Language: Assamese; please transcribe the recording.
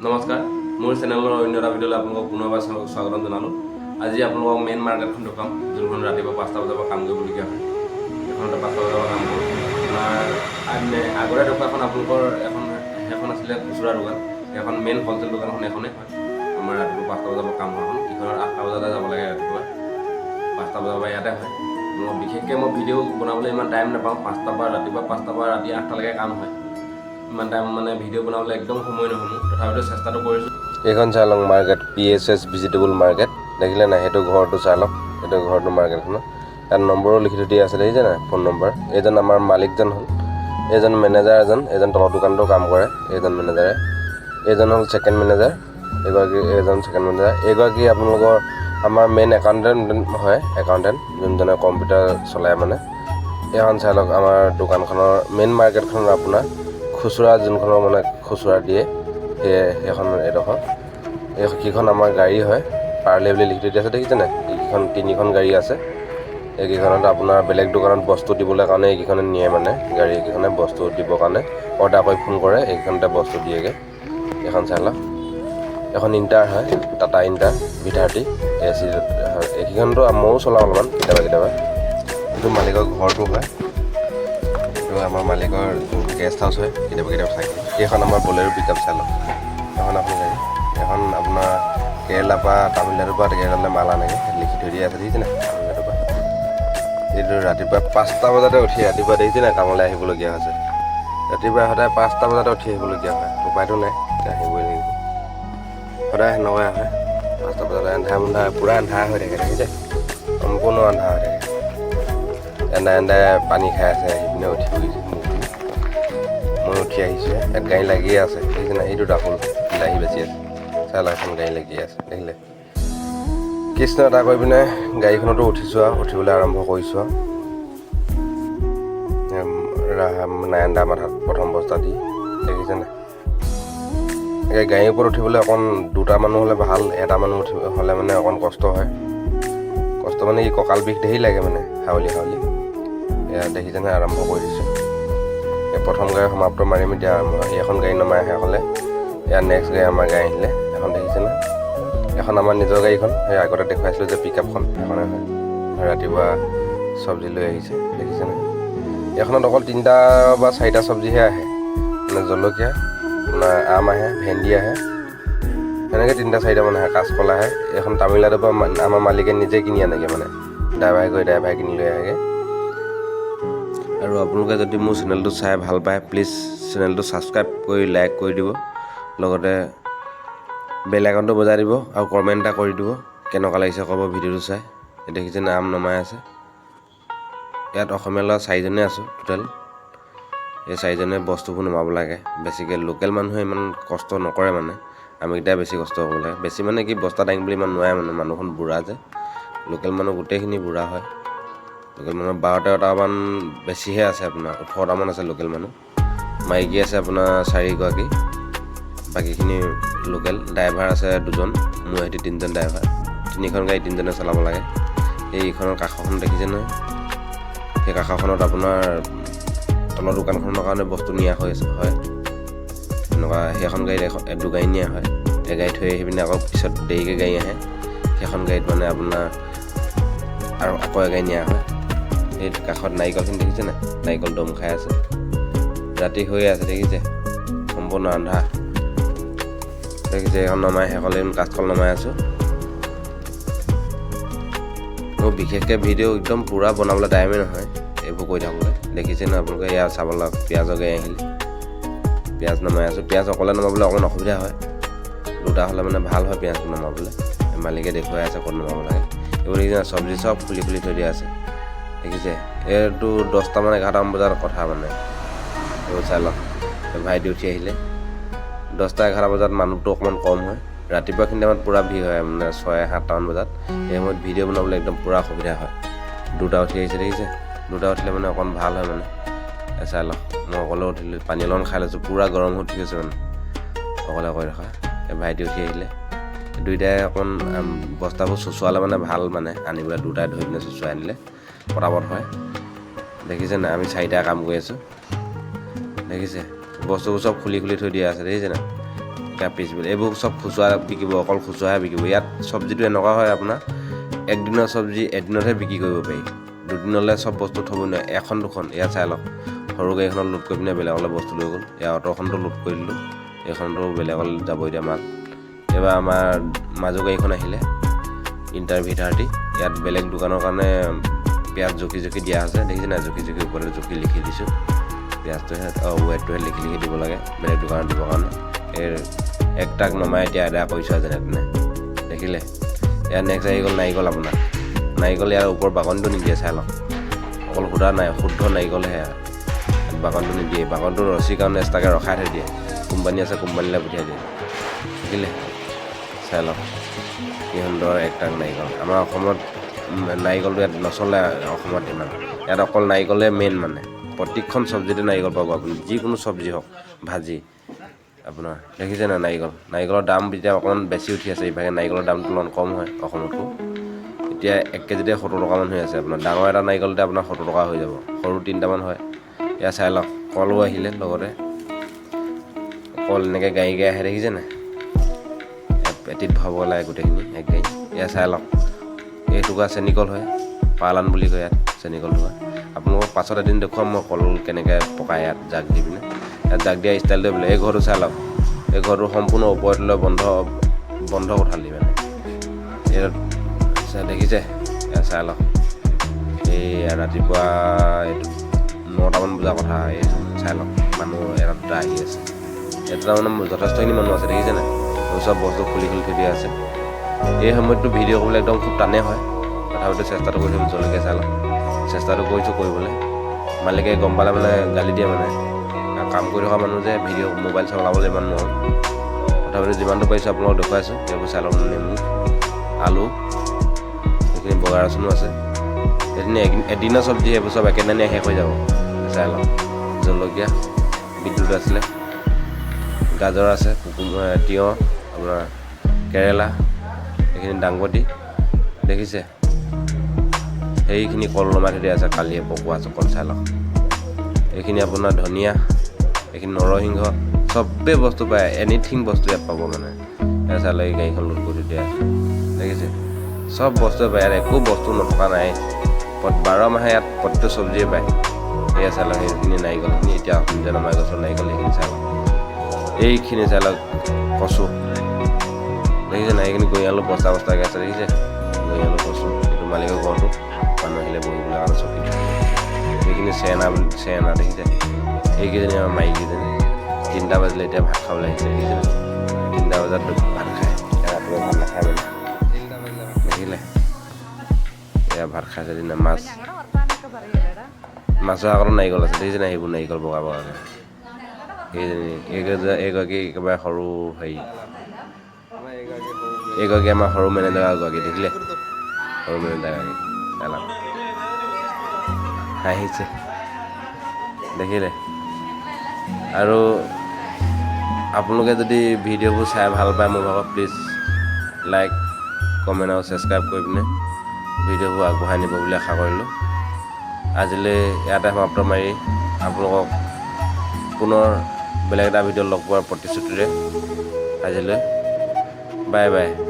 নমস্কাৰ, মোৰ চেনেলৰ অন্য এটা ভিডিঅ'লৈ আপোনালোকক পুনৰবাৰ স্বা- স্বাগতম জনালোঁ। আজি আপোনালোকক মেইন মাৰ্কেটখন দেখুৱাম, যোনখন ৰাতিপুৱা পাঁচটা বজাৰ পৰা কাম কৰিবলগীয়া হয়। সেইখনতে পাঁচটা বজাৰ পৰা কাম কৰোঁ। আপোনাৰ আগ- আগতে দেখুৱাখন আপোনালোকৰ এখন সেইখন আছিলে খুচুৰা দোকান। সেইখন মেইন হ'লচেল দোকানখন এখনেই হয়। আমাৰ ৰাতিপুৱা পাঁচটা বজাৰ পৰা কাম হোৱাখন ইখনৰ আঠটা বজাতে যাব লাগে ৰাতিপুৱা। পাঁচটা বজাৰ পৰা ইয়াতে হয়। মই বিশেষকৈ মই ভিডিঅ' বনাবলৈ ইমান টাইম নাপাওঁ। পাঁচটাৰ পৰা ৰাতিপুৱা পাঁচটাৰ পৰা ৰাতি আঠটালৈকে কাম হয়। ইমান টাইম মানে ভিডিঅ' বনাবলৈ একদম সময় নহয় তথাপিতো চেষ্টাটো কৰিছোঁ। এইখন চাই লওক market P S S vegetable market দেখিলে নাই, সেইটো ঘৰটো চাই লওক, সেইটো ঘৰটো মাৰ্কেটখনৰ তাত নম্বৰো লিখি থৈ দিয়া আছে, দেখিছে নাই? ফোন নম্বৰ এইজন আমাৰ মালিকজন হ'ল এইজন মেনেজাৰ এজন এইজন তলৰ দোকানতো কাম কৰে এইজন মেনেজাৰে এইজন হ'ল ছেকেণ্ড মেনেজাৰ এইগৰাকী এইজন ছেকেণ্ড মেনেজাৰ এইগৰাকী আপোনালোকৰ আমাৰ মেইন একাউণ্টেণ্ট হয় একাউণ্টেণ্ট যোনজনে কম্পিউটাৰ চলায় মানে। এইখন চাই লওক আমাৰ দোকানখনৰ মেইন মাৰ্কেটখনৰ আপোনাৰ। খুচুৰা যোনখনৰ মানে খুচুৰা দিয়ে, সেয়ে সেইখন এডোখৰ। এইকেইখন আমাৰ গাড়ী হয়, পাৰ্লে বুলি লিখি থৈ দিয়া আছে, দেখিছে নাই? এইকেইখন, তিনিখন গাড়ী আছে। এইকেইখনত আপোনাৰ বেলেগ দোকানত বস্তু দিবলৈ কাৰণে এইকেইখনে নিয়ে মানে গাড়ী এইকেইখনে বস্তু দিবৰ কাৰণে। অৰ্ডাৰ কৰি ফোন কৰে এইকেইখনতে বস্তু দিয়েগৈ। এইখন চাই এখন ইণ্টাৰ হয়, Tata Intra V thirty A C এইকেইখনতো ময়ো চলাওঁ অলপমান, কেতিয়াবা কেতিয়াবা। এইটো মালিকৰ ঘৰটো হয়। এইটো আমাৰ মালিকৰ গেষ্ট হাউচ হয় কেতিয়াবা কেতিয়াবা থাকে এইখন আমাৰ বলেৰো পিক আপ চাই লওক এখন আপোনাৰ গাড়ী এখন আপোনাৰ কেৰেলাৰ পৰা তামিলনাডুৰ পৰা কেৰেলালৈ মাল আনেগৈ। লিখি থৈ দিয়া আছে, দেখিছে নাই? তামিলনাডুৰ পৰা। এইটো ৰাতিপুৱা পাঁচটা বজাতে উঠি, ৰাতিপুৱা দেখিছে নাই? কামলৈ আহিবলগীয়া হৈছে। ৰাতিপুৱা সদায় পাঁচটা বজাতে উঠি আহিবলগীয়া হয়। উপায়টো নাই আহিবই লাগিব। সদায় সেনেকুৱাই হয়। পাঁচটা বজাতে এন্ধাৰ মুন্ধাৰ পূৰা এন্ধাৰ হৈ থাকে, দেখিছে? সম্পূৰ্ণ আন্ধাৰ হৈ থাকে। এন্ধাৰে এন্ধাৰে পানী খাই আছে আহি পিনে উঠি গৈছে মই উঠি আহিছোঁ ইয়াত গাড়ী লাগিয়ে আছে দেখিছে নাই সেইটো ডাকুল বিলাহী বেছি আছে লওক এখন গাড়ী লাগিয়ে আছে দেখিলে কৃষ্ণ এটা কৰি পিনে গাড়ীখনতো উঠিছোঁ আৰু উঠিবলৈ আৰম্ভ কৰিছোঁ আৰু এম, ৰা- নাৰায়ণ মাথাত প্ৰথম বস্তা দি দেখিছে নাই এই গাড়ীৰ ওপৰত উঠিবলৈ অকণ দুটা মানুহ হ'লে ভালো এটা মানুহ উঠি হ'লে মানে অকণ কষ্ট হয় কষ্ট মানে ই কঁকাল বিষ ধেৰ লাগে মানে হাউলি হাউলি এয়া দেখিছেনে আৰম্ভ কৰি দিছোঁ। এই প্ৰথম গাড়ী সমাপ্ত মাৰিম এতিয়া এইখন গাড়ী নমাই আহে ক'লে এয়া নেক্সট গাড়ী আমাৰ গাড়ী আহিলে, এখন দেখিছেনে এখন আমাৰ নিজৰ গাড়ীখন, সেই আগতে দেখুৱাইছিলোঁ যে পিক আপখন সেইখনে হয়। ৰাতিপুৱা চব্জি লৈ আহিছে দেখিছেনে এইখনত অকল তিনিটা বা চাৰিটা চব্জিহে আহে। মানে জলকীয়া, আপোনাৰ আম আহে, ভেন্দি আহে। সেনেকৈ তিনিটা চাৰিটামান আহে, কাঁচকল আহে। এইখন তামিলনাডুৰ পৰা আমাৰ মালিকে নিজে কিনি আনেগৈ মানে। ড্ৰাইভাৰে গৈ ড্ৰাইভাৰে কিনি লৈ আহেগৈ। আৰু আপোনালোকে যদি মোৰ চেনেলটো চাই ভাল পায় প্লিজ চেনেলটো ছাবস্ক্ৰাইব কৰি লাইক কৰি দিব। লগতে বেল আইকনটো বজাই দিব আৰু কমেণ্ট এটা কৰি দিব কেনেকুৱা লাগিছে ক'ব ভিডিঅ'টো চাই। এই দেখিছে নাম নমাই আছে। ইয়াত অসমীয়া ল'ৰা চাৰিজনে আছোঁ টোটেল এই চাৰিজনে বস্তুবোৰ নমাব লাগে। বেছিকৈ লোকেল মানুহে ইমান কষ্ট নকৰে মানে। আমিকেইটাই বেছি কষ্ট কৰিব লাগে। বেছি মানে কি বস্তা দাঙিবলৈ বুলি ইমান নোৱাৰে মানে। মানুহখন বুঢ়া যে। লোকেল মানুহ গোটেইখিনি বুঢ়া হয়। লোকেল মানুহ বাৰ তেৰটামান বেছিহে আছে আপোনাৰ ওঠৰটামান আছে লোকেল মানুহ। মাইকী আছে আপোনাৰ চাৰিগৰাকী বাকীখিনি লোকেল। ড্ৰাইভাৰ আছে দুজন মোৰ সৈতে তিনিজন ড্ৰাইভাৰ। তিনিখন গাড়ী তিনিজনে চলাব লাগে। এই ইখনৰ কাষখন দেখিছে নহয়? সেই কাষখনত আপোনাৰ তলৰ দোকানখনৰ কাৰণে বস্তু নিয়া হৈ আছে হয়। এনেকুৱা সেইখন গাড়ীত এখন দুগাড়ী নিয়া হয়। এগাড়ী থৈ আহি পিনে আকৌ পিছত দেৰিকৈ গাড়ী আহে। সেইখন গাড়ীত মানে আপোনাৰ আৰু আকৌ এগাড়ী নিয়া হয়। এই কাষত নাৰিকলখিনি দেখিছে নাই? নাৰিকল দম খাই আছে। ৰাতি হৈয়ে আছে দেখিছে? সম্পূৰ্ণ আন্ধাৰ দেখিছে এখন নমাই শেষলৈ কাঠকল নমাই আছোঁ। মোৰ বিশেষকৈ ভিডিঅ' একদম পূৰা বনাবলৈ টাইমেই নহয় এইবোৰ কৰি থাকোঁতে। দেখিছে ন আপোনালোকে? ইয়াৰ চাব লওক পিঁয়াজৰ গাড়ী আহিলে। পিঁয়াজ নমাই আছোঁ। পিঁয়াজ অকলে নমাবলৈ অকণমান অসুবিধা হয়। দুটা হ'লে মানে ভাল হয় পিঁয়াজটো নমাবলৈ। মালিকে দেখুৱাই আছে ক'ত নমাব লাগে। এইবোৰ দেখিছে চব্জি চব খুলি খুলি থৈ দিয়া আছে। দেখিছে এইটো দহটামান এঘাৰটামান বজাৰ কথা মানে। এইবোৰ চাই লওক। ভাইটি উঠি আহিলে। দহটা এঘাৰটা বজাত মানুহটো অকণমান কম হয়। ৰাতিপুৱাখিনি টাইমত পূৰা ভিৰ হয় মানে ছয় সাতটামান বজাত। এই সময়ত ভিডিঅ' বনাবলৈ একদম পূৰা অসুবিধা হয়। দুটা উঠি আহিছে দেখিছে? দুটা উঠিলে মানে অকণ ভাল হয় মানে। চাই লওক। মই অকলে উঠিলোঁ পানী অলপমান খাই লৈছোঁ। পূৰা গৰম হৈ উঠি গৈছে মানে। অকলে কৰি ৰখা। এই ভাইটি উঠি আহিলে। দুইটাই অকণ বস্তাবোৰ চুচুৱালে মানে ভাল মানে। আনিবলৈ দুটাই ধৰি পিনে চুচুৱাই আনিলে। পটাপট হয়। দেখিছে নাই? আমি চাৰিটা কাম কৰি আছোঁ। দেখিছে? বস্তুবোৰ চব খুলি খুলি থৈ দিয়া আছে দেখিছে নাই? এতিয়া পিছবেলা এইবোৰ চব খুচুৰা বিকিব অকল খুচুৰাহে বিকিব। ইয়াত চব্জিটো এনেকুৱা হয় আপোনাৰ একদিনৰ চব্জি এদিনতহে বিক্ৰী কৰিব পাৰি। দুদিনলৈ চব বস্তু থ'ব নোৱাৰে। এখন দুখন ইয়াত চাই লওক। সৰু গাড়ীখনত লোড কৰি পিনে বেলেগলৈ বস্তু লৈ গ'ল। ইয়াৰ অট'খনতো লোড কৰি দিলোঁ। এইখনতো বেলেগলৈ যাব এতিয়া মাল এইবাৰ আমাৰ মাজু গাড়ীখন আহিলে। ইণ্টাৰ ভি থাৰ্টি ইয়াত বেলেগ দোকানৰ কাৰণে পিঁয়াজ জুখি জুখি দিয়া আছে, দেখিছে নাই? জুখি জুখি ওপৰতে জুখি লিখি দিছোঁ। পিঁয়াজটোহে ৱেটটোহে লিখি লিখি দিব লাগে বেলেগ দোকানত দিবৰ কাৰণে। এই এক টাক নমাই এতিয়া আদায় কৰিছোঁ যেনে তেনে দেখিলে? ইয়াত নেক্সট আহি গ'ল নাৰিকল আপোনাৰ। নাৰিকল ইয়াৰ ওপৰ বাকনটো নিদিয়ে, চাই লওক। অকল সুধা নাই, শুদ্ধ নাৰিকলহে বাকনটো নিদিয়ে, বাকনটো ৰছীৰ কাৰণে এক্সট্ৰাকৈ ৰখাই থৈ দিয়ে। কোম্পানী আছে, কোম্পানীলৈ পঠিয়াই দিয়ে। দেখিলে? চাই লওক কি সুন্দৰ একটাক নাৰিকল আমাৰ অসমত নাৰিকলটো ইয়াত নচলে অসমত ইমান। ইয়াত অকল নাৰিকলে মেইন মানে। প্ৰত্যেকখন চব্জিতে নাৰিকল পাব আপুনি যিকোনো চব্জি হওক ভাজি আপোনাৰ দেখিছে নাই নাৰিকল নাৰিকলৰ দাম এতিয়া অকণমান বেছি উঠি আছে ইভাগে নাৰিকলৰ দামটো অলপ কম হয় অসমতকৈ। এতিয়া এক কেজিতে সত্তৰ টকামান হৈ আছে আপোনাৰ। ডাঙৰ এটা নাৰিকলতে আপোনাৰ সত্তৰ টকা হৈ যাব। সৰু তিনিটামান হয়। এয়া চাই লওক কলো আহিলে লগতে। কল এনেকৈ গাড়ী গাড়ী আহে দেখিছে নাই? ইয়াত পেটিত ভৰাব লাগে গোটেইখিনি এক গাড়ী এয়া চাই লওক এই টুকুৰা চেনিকল হয় পালান বুলি কয় ইয়াত চেনিকল টুকুৰা আপোনালোকক পাছত এদিন দেখুৱাম মই কল কেনেকৈ পকাই ইয়াত জাক দি পিনে। ইয়াত জাক দিয়া ষ্টাইলটোৱে বোলে এই ঘৰটো চাই লওক। এই ঘৰটো সম্পূৰ্ণ ওপৰত লৈ বন্ধ বন্ধ কোঠালি মানে। চাই দেখিছে? এয়া চাই লওক। এই ৰাতিপুৱা এইটো নটামান বজাৰ কথা এই চাই লওক। মানুহ এটা দুটা আহি আছে। এটা মানে যথেষ্টখিনি মানুহ আছে দেখিছে চব বস্তু খুলি খুলি থৈ দিয়া আছে। এই সময়ততো ভিডিঅ' কৰিবলৈ একদম খুব টানেই হয়। তথাপিতো চেষ্টাটো কৰিছোঁ জলকীয়া লওক চেষ্টাটো কৰিছোঁ কৰিবলৈ। মালিকে গম পালে মানে গালি দিয়ে মানে। কাম কৰি থকা মানুহ যে, ভিডিঅ' মোবাইল চলাবলৈ ইমান নহ'ল তথাপিতো যিমানটো পাৰিছোঁ আপোনালোকক দেখুৱাইছোঁ এইবোৰ চাই লওক নেমু, আলু সেইখিনি বগা ৰচুনো আছে। এদিন এদিনৰ চব্জি সেইবোৰ চব একেদিনাই শেষ হৈ যাব। চাই লওক জলকীয়া বিদ্যুৎ আছিলে। গাজৰ আছে তিয়ঁহ। আপোনাৰ কেৰেলা এইখিনি দাংবডি দেখিছে? সেইখিনি কল নমাই থৈ দিয়া আছে কালিয়ে পকোৱা আছে কল চাই লওক এইখিনি আপোনাৰ ধনিয়া এইখিনি নৰসিংহ চবেই বস্তু পায় এনিথিং বস্তু ইয়াত পাব মানে। এয়া চাই এই গাড়ীখন লোড কৰি দিয়া আছে। দেখিছে? চব বস্তুৱে পায় ইয়াত একো বস্তু নথকা নাই। বাৰ মাহে ইয়াত প্ৰতিটো চব্জিয়ে পায়। এয়া চাই লওক সেইখিনি নাৰিকলখিনি এতিয়া নমাই গছৰ নাৰিকল সেইখিনি চাই লওক এইখিনি চাই লওক কচু। দেখিছে নাই এইখিনি গৈ আলু বস্তা বস্তাকৈ আছে দেখিছে গৈ আলু কচু এইটো মালিকৰ ঘৰটো মানুহ আহিলে বহিবলৈ কাৰণে চকী সেইখিনি চেনা বুলি চেনা দেখিছে এইকেইজনী আমাৰ মাইকীকেইজনী তিনিটা বাজিলে এতিয়া ভাত খাবলৈ আহিছে দেখিছে তিনিটা বজাত ভাত খায় এতিয়া ৰাতিপুৱা ভাত নাখায় মানে দেখিলে এয়া ভাত খাইছে দিনা মাছ মাছৰ আগতো নাৰিকল আছে দেখিছে নাই সেইবোৰ নাৰিকল বগা বগাকৈ এইকেইজন এইগৰাকী একেবাৰে সৰু হেৰি এইগৰাকী আমাৰ সৰু মেনেজাৰ এগৰাকী দেখিলে? সৰু মেনেজাৰ এগৰাকী চালা হাঁহিছে দেখিলে? আৰু আপোনালোকে যদি ভিডিঅ'বোৰ চাই ভালো পায় মোৰ ভাগত প্লিজ লাইক কমেণ্ট আৰু ছাবস্ক্ৰাইব কৰি পিনে ভিডিঅ'বোৰ আগবঢ়াই নিব বুলি আশা কৰিলোঁ। আজিলৈ ইয়াতে সমাপ্ত মাৰি আপোনালোকক পুনৰ বেলেগ এটা ভিডিঅ' লগ পোৱাৰ প্ৰতিশ্ৰুতিৰে আজিলৈ 拜拜。